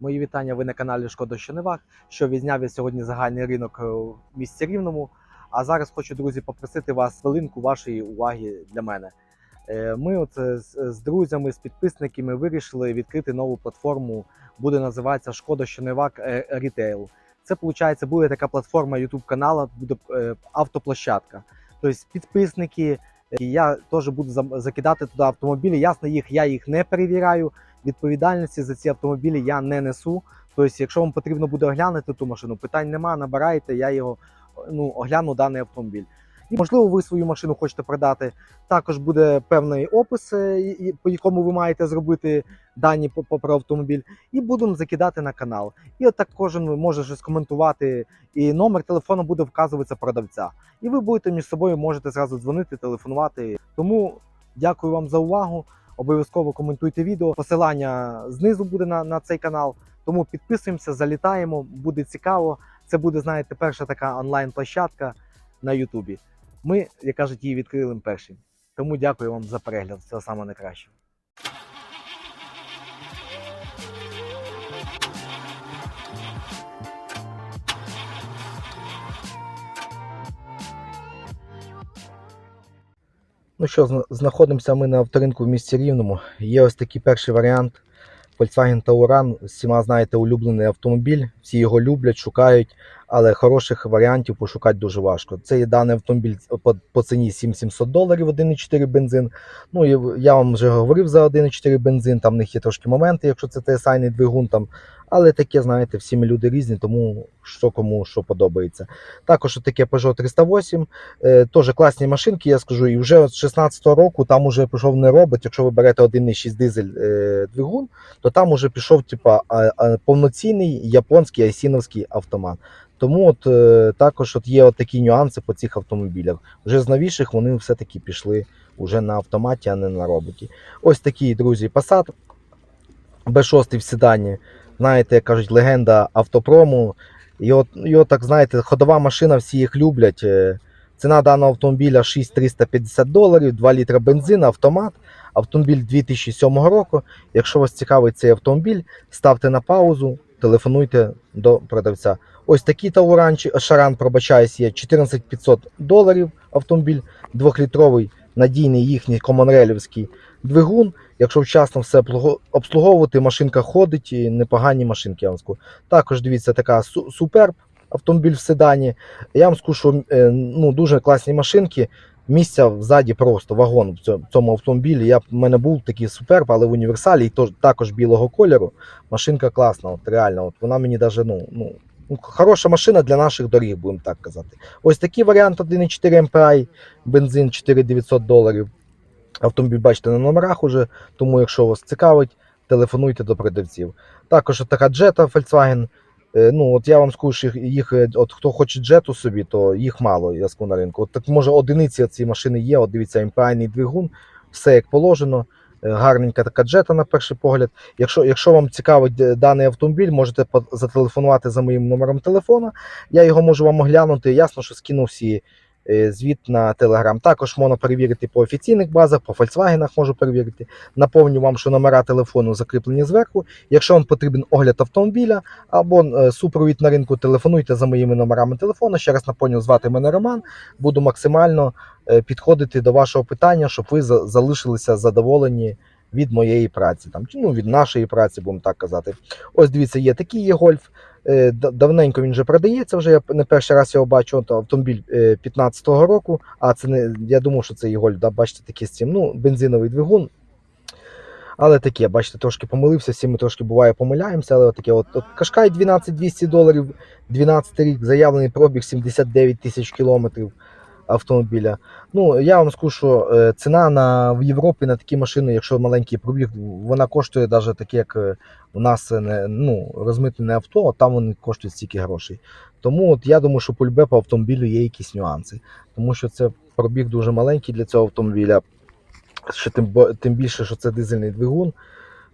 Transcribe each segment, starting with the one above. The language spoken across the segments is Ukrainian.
Мої вітання. Ви на каналі Шкода Щоневак, що відзняв я сьогодні загальний ринок е, в місті Рівному. А зараз хочу, друзі, попросити вас хвилинку вашої уваги для мене. Е, Ми от е, з друзями, з підписниками вирішили відкрити нову платформу. Буде називатися Шкода Щоневак Рітейл. Це виходить, буде така платформа YouTube каналу, буде е, автоплощадка. Тобто підписники. е, Я теж буду закидати туди автомобілі. Ясно, їх я їх не перевіряю. Відповідальності за ці автомобілі я не несу. Тобто, якщо вам потрібно буде оглянути ту машину, питань нема, набирайте, я його ну, огляну даний автомобіль. І можливо, ви свою машину хочете продати. Також буде певний опис, е, по якому ви маєте зробити дані про автомобіль, і будемо закидати на канал. І от кожен може щось коментувати, і номер телефону буде вказуватися продавця. І ви будете між собою можете зразу дзвонити, телефонувати. Тому дякую вам за увагу. Обов'язково коментуйте відео. Посилання знизу буде на, на цей канал. Тому підписуємося, залітаємо, буде цікаво. Це буде, знаєте, перша така онлайн-площадка на Ютубі. Ми, як кажуть, її відкрили першим. Тому дякую вам за перегляд. Всього самого найкращого. Ну що, знаходимося ми на авторинку в місті Рівному. Є ось такий перший варіант. Volkswagen Tauran, всіма знаєте, улюблений автомобіль. Всі його люблять, шукають, але хороших варіантів пошукати дуже важко. Це є даний автомобіль по, ціні 7700 доларів, 1,4 бензин. Ну і я вам вже говорив за 1,4 бензин. Там в них є трошки моменти, якщо це TSI двигун там. Але таке, знаєте, всі ми люди різні, тому що кому що подобається. Також таке Peugeot 308, е, теж класні машинки, я скажу. І вже з 16-го року там уже пішов не робот. Якщо ви берете 1,6 дизель е, двигун, то там уже пішов типа, повноцінний японський айсіновський автомат. Тому от е, також от є от такі нюанси по цих автомобілях. Вже з новіших вони все-таки пішли вже на автоматі, а не на роботі. Ось такий, друзі, Passat B6 в седані. Знаєте, як кажуть, легенда автопрому. І от так, знаєте, ходова машина, всі їх люблять. Е, Ціна даного автомобіля 6350 доларів, 2 літра бензину, автомат. Автомобіль 2007 року. Якщо вас цікавить цей автомобіль, ставте на паузу, телефонуйте до продавця. Ось такий Тауран, чи- шаран, пробачаюсь, є 14500 доларів автомобіль, 2-літровий, надійний їхній комонрелівський двигун. Якщо вчасно все обслуговувати, машинка ходить, і непогані машинки, я вам скажу. Також дивіться, така су- суперб автомобіль в седані. Я вам скажу, що е, ну, дуже класні машинки. Місця взаді просто вагон в цьому- автомобілі. Я, в мене був такий суперб, але в універсалі, і тож- також білого кольору. Машинка класна, от реально. От вона мені даже, ну, ну, ну, хороша машина для наших доріг, будемо так казати. Ось такий варіант 1,4 MPI, бензин 4900 доларів. Автомобіль бачите на номерах уже, тому якщо вас цікавить, телефонуйте до продавців. Також така джета Volkswagen. Е, Ну, от я вам скажу, що їх, е, от хто хоче джету собі, то їх мало, я скажу на ринку. От так може одиниці цієї машини є, от дивіться, МПА-ний двигун, все як положено. Е, Гарненька така джета на перший погляд. Якщо, якщо вам цікавить даний автомобіль, можете зателефонувати за моїм номером телефона. Я його можу вам оглянути. Ясно, що скину всі звіт на Telegram. Також можна перевірити по офіційних базах, по Volkswagen можу перевірити. Наповню вам, що номера телефону закріплені зверху. Якщо вам потрібен огляд автомобіля або е, супровід на ринку, телефонуйте за моїми номерами телефону. Ще раз напомню, звати мене Роман. Буду максимально е, підходити до вашого питання, щоб ви за- залишилися задоволені від моєї праці, там, ну, від нашої праці, будемо так казати. Ось дивіться, є такий є гольф. Е, Давненько він вже продається. Вже я не перший раз його бачу. От автомобіль е, 15-го року. А це не я думав, що це Іголь. Да, бачите, такий з цим. Ну, бензиновий двигун. Але таке, бачите, трошки помилився, всі ми трошки буває помиляємося, але таке от, от Кашкай 12 200 доларів, 12 рік, заявлений пробіг 79 тисяч кілометрів автомобіля. Ну, я вам скажу, що е, ціна на, в Європі на такі машини, якщо маленький пробіг, вона коштує навіть таке, як е, у нас е, не, ну, розмитнене авто, а там вони коштують стільки грошей. Тому от я думаю, що по любе по автомобілю є якісь нюанси. Тому що це пробіг дуже маленький для цього автомобіля. Ще тим, тим більше, що це дизельний двигун.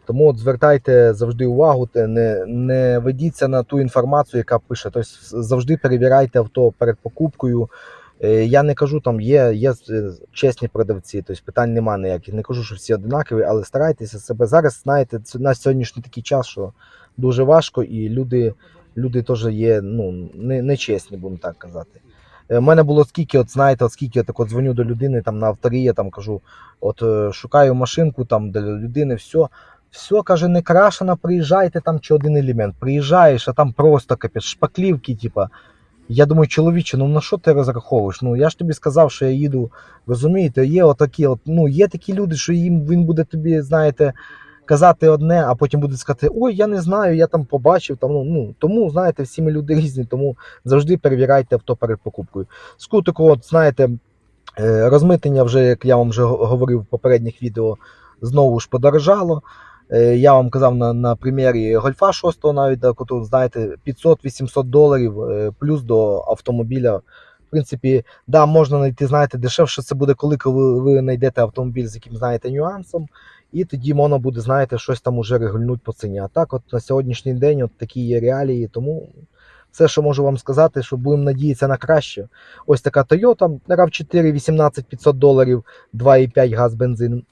Тому от звертайте завжди увагу, не, не ведіться на ту інформацію, яка пише. Тобто завжди перевіряйте авто перед покупкою. Е, Я не кажу, там є, є е, чесні продавці, тобто питань немає ніяких. Не кажу, що всі одинакові, але старайтеся себе. Зараз, знаєте, на сьогоднішній такий час, що дуже важко, і люди, люди теж є ну, не, нечесні, будемо так казати. У мене було скільки, от знаєте, от скільки я так от дзвоню до людини там на авторі, я там кажу, от е, шукаю машинку там для людини, все. Все, каже, не крашена, приїжджайте там чи один елемент. Приїжджаєш, а там просто капець, шпаклівки, типа. Я думаю, чоловіче, ну на що ти розраховуєш? Ну я ж тобі сказав, що я їду. Розумієте, є отакі, от, ну є такі люди, що їм він буде тобі, знаєте, казати одне, а потім буде сказати, ой, я не знаю, я там побачив. Там, ну, ну, тому, знаєте, всі ми люди різні, тому завжди перевіряйте авто перед покупкою. Скутику, от знаєте, е, розмитнення вже, як я вам вже го- говорив в попередніх відео, знову ж подорожало. Е, Я вам казав на, на примірі Гольфа 6 навіть, да, котру, знаєте, 500-800 доларів е, плюс до автомобіля. В принципі, да, можна знайти, знаєте, дешевше це буде, коли коли ви знайдете автомобіль з яким знаєте нюансом, і тоді можна буде, знаєте, щось там уже регульнуть по ціні. А так, от на сьогоднішній день от такі є реалії, тому все, що можу вам сказати, що будемо надіятися на краще. Ось така Toyota RAV4 18500 доларів, 2,5 газ бензин.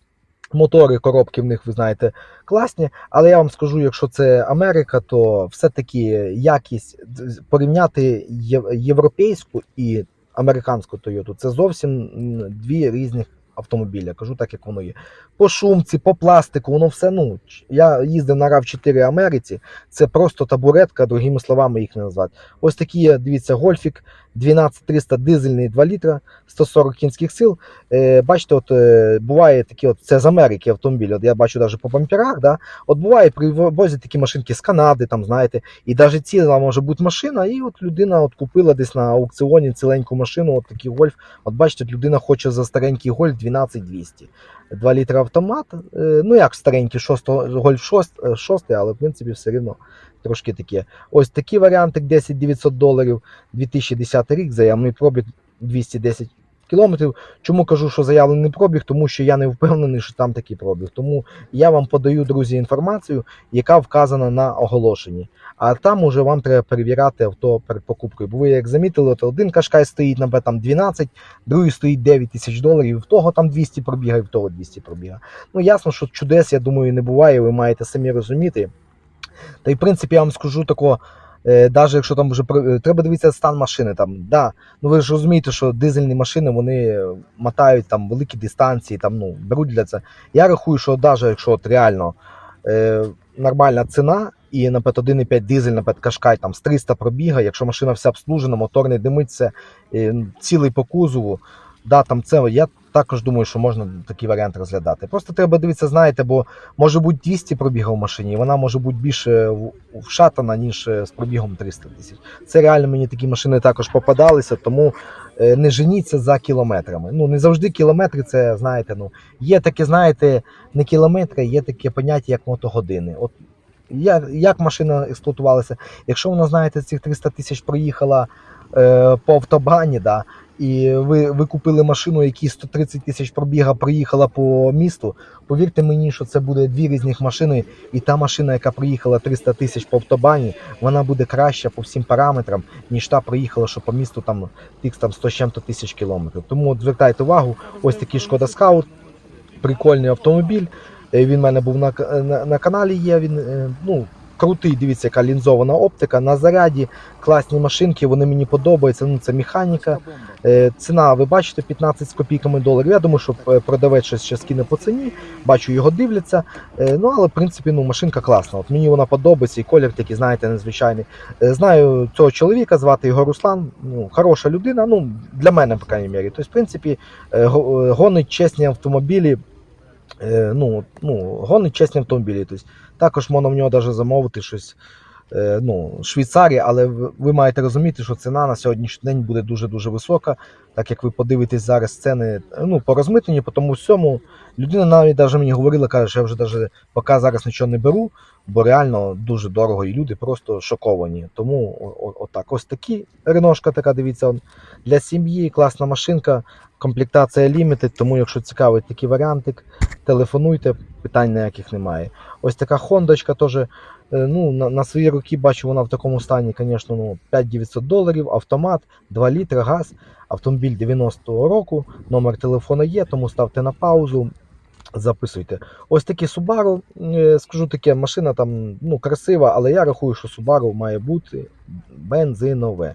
Мотори, коробки в них, ви знаєте, класні. Але я вам скажу, якщо це Америка, то все-таки якість порівняти європейську і американську Toyota це зовсім дві різних автомобіля. Кажу так, як воно є. По шумці, по пластику, воно все. Ну, я їздив на RAV4 Америці, це просто табуретка, другими словами їх не назвати. Ось такі, дивіться, гольфік 12300 дизельний 2 літра, 140 кінських сил. Е, бачите, от е, буває такі, от це з Америки автомобіль. От я бачу навіть по бамперах, да, от буває, привозять такі машинки з Канади, там знаєте, і навіть ціла може бути машина, і от людина от купила десь на аукціоні ціленьку машину, от такий гольф. От бачите, людина хоче за старенький гольф 12200. 2 літра автомат. Е, ну як старенький, 6, гольф 6, 6, але в принципі все рівно трошки таке. Ось такий варіантик 10 900 доларів, 2010 рік, заявний пробіг 210 кілометрів. Чому кажу, що заявлений пробіг? Тому що я не впевнений, що там такий пробіг. Тому я вам подаю, друзі, інформацію, яка вказана на оголошенні. А там уже вам треба перевіряти авто перед покупкою. Бо ви як замітили, от один кашкай стоїть на там 12, другий стоїть 9 тисяч доларів, в того там 200 пробіга, і в того 200 пробіга. Ну ясно, що чудес, я думаю, не буває, ви маєте самі розуміти. Та й в принципі я вам скажу такого. Е, Навіть якщо там вже е, треба дивитися стан машини, там да. Ну ви ж розумієте, що дизельні машини вони мотають там великі дистанції, там ну беруть для це. Я рахую, що навіть якщо от реально е, нормальна ціна, і наприклад 1,5 дизель, наприклад, кашкай там з 300 пробіга, якщо машина вся обслужена, мотор не димиться, е, цілий по кузову, да, там це я також думаю, що можна такий варіант розглядати. Просто треба дивитися, знаєте, бо може бути 200 пробігів в машині, і вона може бути більше вшатана, ніж е, з пробігом 300 тисяч. Це реально мені такі машини також попадалися, тому е, не женіться за кілометрами. Ну не завжди кілометри, це знаєте, ну є таке, знаєте, не кілометри, є таке поняття, як мотогодини. От як, як машина експлуатувалася, якщо вона, знаєте, цих 300 тисяч проїхала е, по автобані, да, і ви, ви купили машину, якій 130 тисяч пробіга проїхала по місту, повірте мені, що це буде дві різних машини, і та машина, яка проїхала 300 тисяч по автобані, вона буде краща по всім параметрам, ніж та проїхала, що по місту там тих там 100 з чим-то тисяч кілометрів. Тому от звертайте увагу, ось такий Шкода Скаут, прикольний автомобіль. Е, Він в мене був на, на, на каналі. Є він е, ну, крутий. Дивіться, яка лінзована оптика. На заряді класні машинки, вони мені подобаються. Ну, це механіка. Е, Ціна, ви бачите, 15 з копійками доларів. Я думаю, що е, продавець щось ще скине по ціні. Бачу, його дивляться. Е, Ну, але в принципі, ну, машинка класна. От мені вона подобається, і колір такий, знаєте, незвичайний. Знаю цього чоловіка, звати його Руслан. Ну, хороша людина. Ну, для мене, по крайній мірі. Тобто, в принципі, го- гонить чесні автомобілі. Ну, ну, гонить чесні автомобілі. Тобто, також можна в нього навіть замовити щось. е, Ну, Швейцарії, але ви маєте розуміти, що ціна на сьогоднішній день буде дуже-дуже висока, так як ви подивитесь зараз ціни ну, по розмитненню, по тому всьому. Людина навіть даже мені говорила, каже, що я вже даже поки зараз нічого не беру, бо реально дуже дорого, і люди просто шоковані. Тому отак. Ось такі реношка така, дивіться, он, для сім'ї, класна машинка, комплектація Limited, тому якщо цікавий такий варіантик, телефонуйте, питань ніяких немає. Ось така хондочка теж. е, Ну, на, на свої роки бачу, вона в такому стані, звісно, ну, 5900 доларів, автомат, 2 літри, газ, автомобіль 90-го року, номер телефону є, тому ставте на паузу, записуйте. Ось такі Subaru, е, скажу таке, машина там ну, красива, але я рахую, що Subaru має бути бензинове.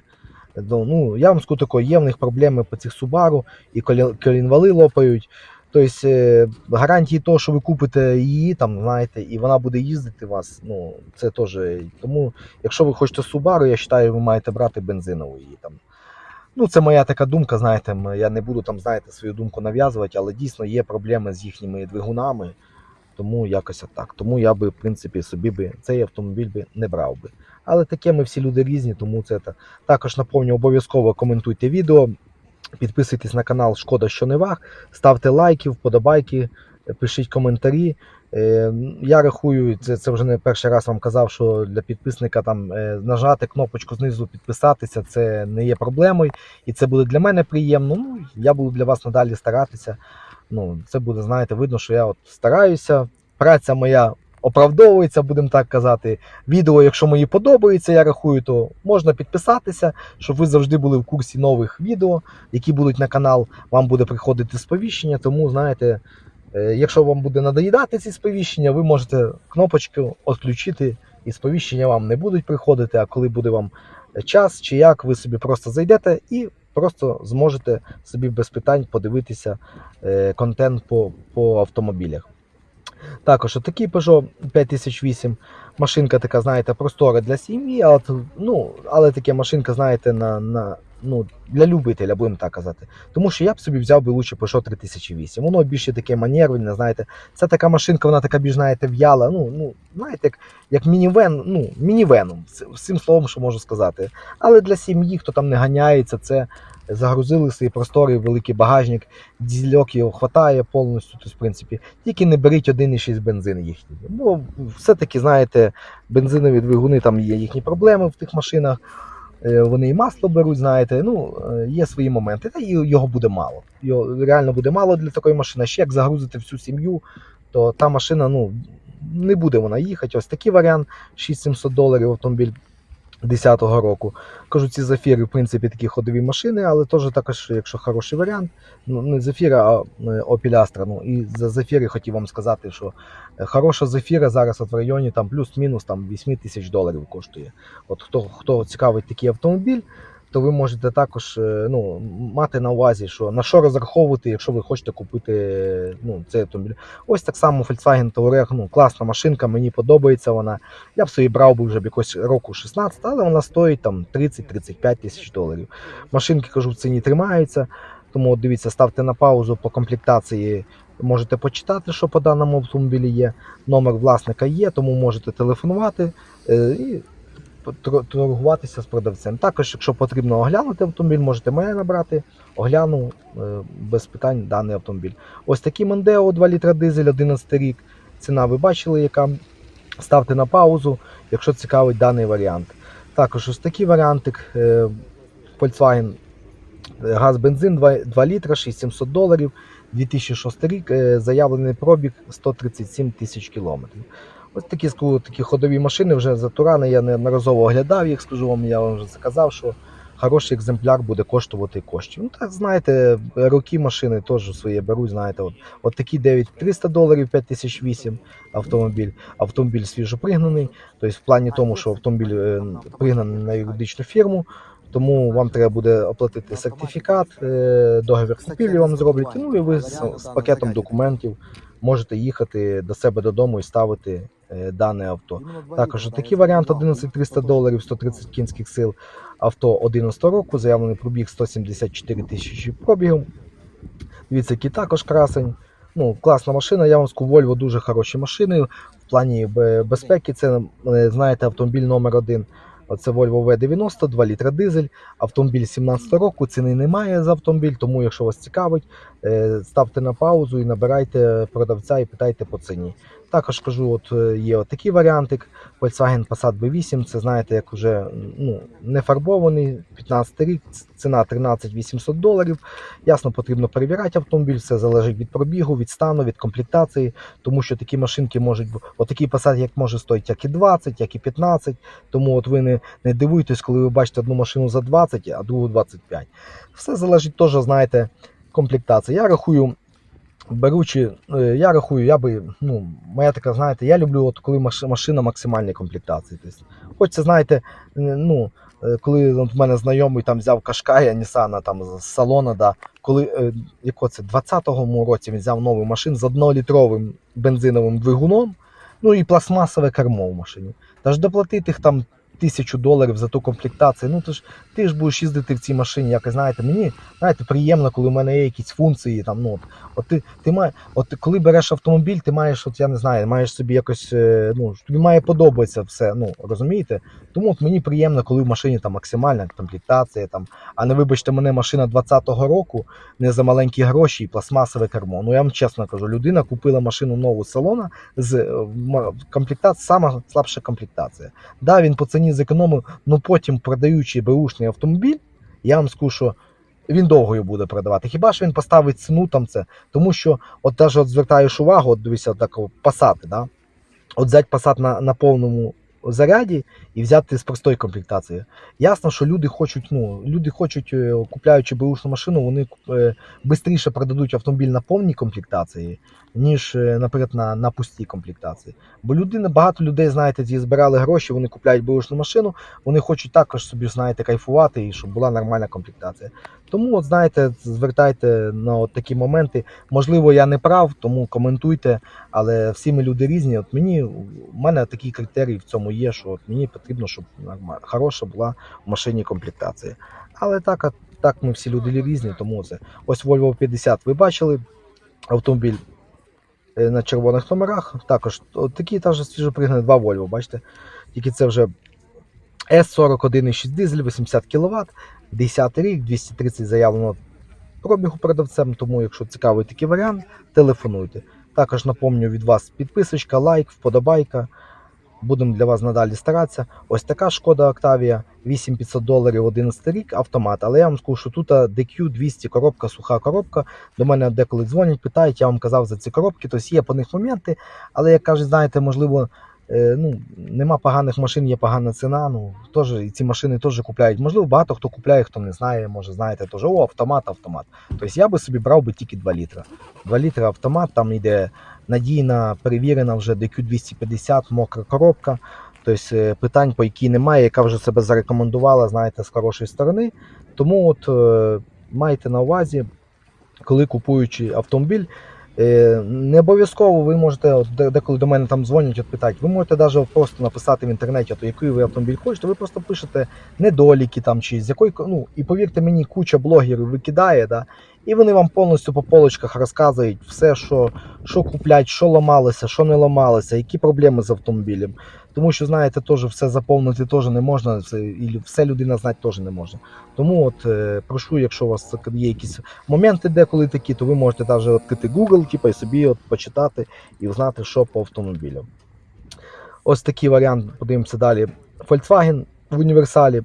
Ну, ну, я вам скажу тако, є в них проблеми по цих Subaru, і колінвали лопають. Тобто е, гарантії того, що ви купите її, там, знаєте, і вона буде їздити вас, ну, це теж. Тому, якщо ви хочете Subaru, я вважаю, ви маєте брати бензинову її там. Ну, це моя така думка, знаєте, я не буду там, знаєте, свою думку нав'язувати, але дійсно є проблеми з їхніми двигунами, тому якось так. Тому я би, в принципі, собі би цей автомобіль би не брав би. Але таке ми всі люди різні, тому це та- також наповню обов'язково коментуйте відео, підписуйтесь на канал Шкода, що не ваг, ставте лайки, вподобайки, пишіть коментарі. Е, Я рахую, це, це вже не перший раз вам казав, що для підписника там е, нажати кнопочку знизу підписатися це не є проблемою, і це буде для мене приємно. Ну, я буду для вас надалі старатися. Ну, це буде, знаєте, видно, що я от стараюся. Праця моя оправдовується, будемо так казати. Відео, якщо мені подобається, я рахую, то можна підписатися, щоб ви завжди були в курсі нових відео, які будуть на канал. Вам буде приходити сповіщення. Тому, знаєте, якщо вам буде надоїдати ці сповіщення, ви можете кнопочку відключити, і сповіщення вам не будуть приходити. А коли буде вам час чи як, ви собі просто зайдете і просто зможете собі без питань подивитися е, контент по, по автомобілях. Також отакий Peugeot 5008. Машинка така, знаєте, простора для сім'ї, але, ну, але таке машинка, знаєте, на, на, ну, для любителя, будемо так казати. Тому що я б собі взяв би лучше Peugeot 3008. Воно більше таке манервельне, знаєте. Це така машинка, вона така більш, знаєте, в'яла. Ну, ну, знаєте, як, як мінівен, ну, мінівеном, з словом, що можу сказати. Але для сім'ї, хто там не ганяється, це загрузили свої простори, великий багажник, дізельок його хватає повністю. Тобто, в принципі, тільки не беріть 1,6 бензин їхній. Бо все-таки, знаєте, бензинові двигуни, там є їхні проблеми в тих машинах. Е, Вони і масло беруть, знаєте, ну, е, є свої моменти. Та його буде мало. Його реально буде мало для такої машини. Ще як загрузити всю сім'ю, то та машина, ну, не буде вона їхати. Ось такий варіант 6700 доларів автомобіль 10-го року. Кажу, ці зафіри, в принципі, такі ходові машини, але теж також, якщо хороший варіант, ну не зафіра, а е, Opel Astra. Ну і за зафіри хотів вам сказати, що е, хороша зафіра зараз от в районі там плюс-мінус там 8 тисяч доларів коштує. От хто хто цікавить такий автомобіль, то ви можете також е, ну, мати на увазі, що на що розраховувати, якщо ви хочете купити ну, цей автомобіль. Ось так само Volkswagen Touareg, ну, класна машинка, мені подобається вона. Я б собі брав би вже якось року 16, але вона стоїть там 30-35 тисяч доларів. Машинки, кажу, в ціні тримаються. Тому дивіться, ставте на паузу по комплектації. Можете почитати, що по даному автомобілі є. Номер власника є, тому можете телефонувати е, і торгуватися з продавцем. Також, якщо потрібно оглянути автомобіль, можете мене набрати, огляну е, без питань даний автомобіль. Ось такий Мондео 2 літра дизель, 11 рік. Ціна ви бачили, яка. Ставте на паузу, якщо цікавить даний варіант. Також ось такий варіантик е, Volkswagen е, газ бензин 2, 2 літра, 6700 доларів, 2006 рік, заявлений пробіг 137 тисяч кілометрів. Ось такі, такі ходові машини вже за Турани, я неодноразово оглядав їх, скажу вам, я вам вже заказав, що хороший екземпляр буде коштувати коштів. Ну так, знаєте, роки машини теж своє беруть, знаєте, от, от такі 9300 доларів, 5008 автомобіль. Автомобіль свіжопригнаний, тобто в плані тому, що автомобіль е, пригнаний на юридичну фірму, тому вам треба буде оплатити сертифікат, е, договір купівлі вам зроблять, ну і ви з, з пакетом документів можете їхати до себе додому і ставити дане авто. Також такий варіант 11300 доларів, 130 кінських сил, авто 11 року, заявлений пробіг 174 тисячі пробігів. Дивіться, який також красень. Ну, класна машина, я вам скажу, Volvo дуже хороші машини. В плані безпеки це, е, знаєте, автомобіль номер один. Оце Volvo V90, 2 літра дизель, автомобіль 17 року, ціни немає за автомобіль, тому якщо вас цікавить, е, ставте на паузу і набирайте продавця і питайте по ціні. Також кажу, от е, є от такий варіантик. Volkswagen Passat B8, це знаєте, як вже ну, не фарбований, 15 рік, ціна 13 800 доларів. Ясно, потрібно перевіряти автомобіль, все залежить від пробігу, від стану, від комплектації, тому що такі машинки можуть. Отакий Passat як може стоїть як і 20, як і 15. Тому от ви не, не дивуйтесь, коли ви бачите одну машину за 20, а другу 25. Все залежить теж, знаєте, комплектація. Я рахую, беручи, е, я рахую, я би, ну, моя така, знаєте, я люблю, от коли машина максимальної комплектації. Тобто, хоч це, знаєте, ну, е, коли от в мене знайомий там взяв Кашкая Нісана там з салона, да, коли е, яко це, 20-му році він взяв нову машину з 1-літровим бензиновим двигуном, ну і пластмасове кермо в машині. Та ж доплатити їх там тисячу доларів за ту комплектацію. Ну то ж ти ж будеш їздити в цій машині, якось знаєте, мені знаєте, приємно, коли в мене є якісь функції. Там, ну, от, от ти, ти має, от коли береш автомобіль, ти маєш, от я не знаю, маєш собі якось, е, ну, тобі має подобатися все. Ну, розумієте? Тому от мені приємно, коли в машині там максимальна комплектація, там, а не вибачте, мене машина 20-го року не за маленькі гроші і пластмасове кермо. Ну я вам чесно кажу, людина купила машину нову салона з е, комплектація, сама слабша комплектація. Да, він по ціні зекономив, але потім продаючи беушний автомобіль, я вам скажу, що він довго його буде продавати. Хіба ж він поставить ціну там це? Тому що, от теж от звертаєш увагу, от дивися, так пасати, да? от взять пасат на, на повному заряді і взяти з простої комплектації. Ясно, що люди хочуть, ну, люди хочуть, е, купляючи беушну машину, вони швидше продадуть автомобіль на повній комплектації, ніж, е, наприклад, на, на пустій комплектації. Бо людина, багато людей, знаєте, ті збирали гроші, вони купляють беушну машину, вони хочуть також собі, знаєте, кайфувати і щоб була нормальна комплектація. Тому, от знаєте, звертайте на от такі моменти. Можливо, я не прав, тому коментуйте, але всі ми люди різні. От мені у мене такий критерій в цьому є, що от мені потрібно, щоб хороша була в машині комплектація. Але так, так ми всі люди різні, тому це. Ось Volvo 50 ви бачили автомобіль е, на червоних номерах. Також такі теж свіжопригнані два Volvo, бачите? Тільки це вже S41,6 дизель, 80 кВт, 10 рік, 230 заявлено пробігу продавцем, тому якщо цікавий такий варіант, телефонуйте. Також напомню від вас підписочка, лайк, вподобайка. Будемо для вас надалі старатися. Ось така шкода Октавія, 8500 доларів 11 рік, автомат. Але я вам скажу, що тут DQ 200 коробка, суха коробка. До мене деколи дзвонять, питають, я вам казав за ці коробки. Тобто є по них моменти, але як кажуть, знаєте, можливо, ну, нема поганих машин, є погана ціна. Ну, теж, і ці машини теж купляють. Можливо, багато хто купляє, хто не знає, може знаєте, теж, о, автомат, автомат. Тобто я би собі брав би тільки 2 літра. 2 літри автомат, там йде надійна, перевірена вже DQ250, мокра коробка. Тобто е, питань, по якій немає, яка вже себе зарекомендувала, знаєте, з хорошої сторони. Тому от е, майте на увазі, коли купуючи автомобіль, е, не обов'язково ви можете, деколи до мене там дзвонять, от питають, ви можете навіть просто написати в інтернеті, от, який ви автомобіль хочете, ви просто пишете недоліки там чи з якої, ну, і повірте мені, куча блогерів викидає, да, і вони вам повністю по полочках розказують все, що, що куплять, що ламалося, що не ламалося, які проблеми з автомобілем. Тому що, знаєте, теж все заповнити теж не можна, це, і все людина знати теж не може. Тому от е, прошу, якщо у вас є якісь моменти деколи такі, то ви можете навіть відкрити Google, типу, і собі от почитати і знати, що по автомобілю. Ось такий варіант, подивимося далі. Volkswagen в універсалі.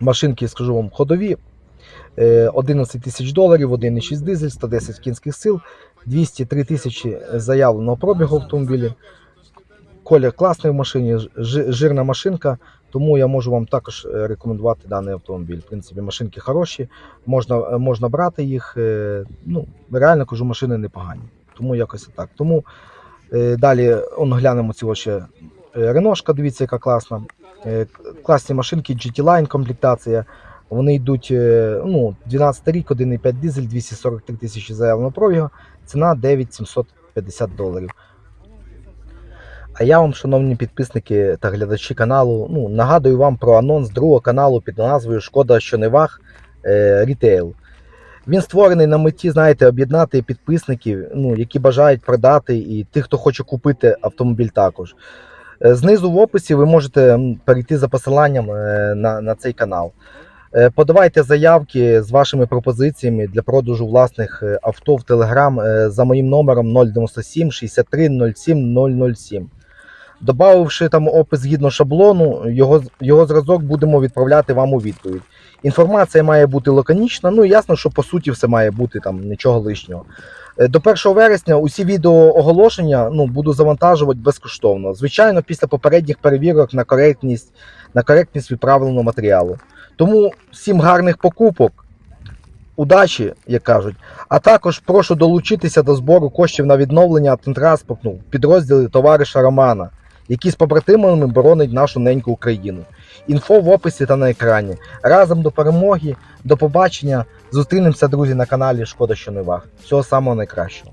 Машинки, скажу вам, ходові. Е, 11 тисяч доларів, 1,6 дизель, 110 кінських сил, 203 тисячі заявленого пробігу автомобілі. Колір класний в машині, жирна машинка, тому я можу вам також е, рекомендувати даний автомобіль. В принципі, машинки хороші, можна, е, можна брати їх. е, Ну, реально кажу, машини непогані. Тому якось так. Тому е, далі он, глянемо цього ще е, Реношка, дивіться, яка класна. Е, класні машинки, GT Line комплектація. Вони йдуть е, ну, 12 рік, 1,5 дизель, 243 тисячі заявленого пробігу, ціна 9750 доларів. А я вам, шановні підписники та глядачі каналу, ну, нагадую вам про анонс другого каналу під назвою Шкода що не ваг е, Рітейл. Він створений на меті, знаєте, об'єднати підписників, ну, які бажають продати, і тих, хто хоче купити автомобіль також. Е, Знизу в описі ви можете перейти за посиланням на, на цей канал. Е, Подавайте заявки з вашими пропозиціями для продажу власних е, авто в Telegram е, за моїм номером 097 63 07 007. Добавивши там опис згідно шаблону, його, його зразок будемо відправляти вам у відповідь. Інформація має бути лаконічна, ну і ясно, що по суті все має бути там нічого лишнього. До 1 вересня усі відео оголошення ну, буду завантажувати безкоштовно. Звичайно, після попередніх перевірок на коректність, на коректність відправленого матеріалу. Тому всім гарних покупок, удачі, як кажуть. А також прошу долучитися до збору коштів на відновлення автотранспорту в підрозділі товариша Романа, який з побратимами боронить нашу неньку Україну. Інфо в описі та на екрані. Разом до перемоги, до побачення. Зустрінемося, друзі, на каналі Шкода, що не вах. Всього самого найкращого.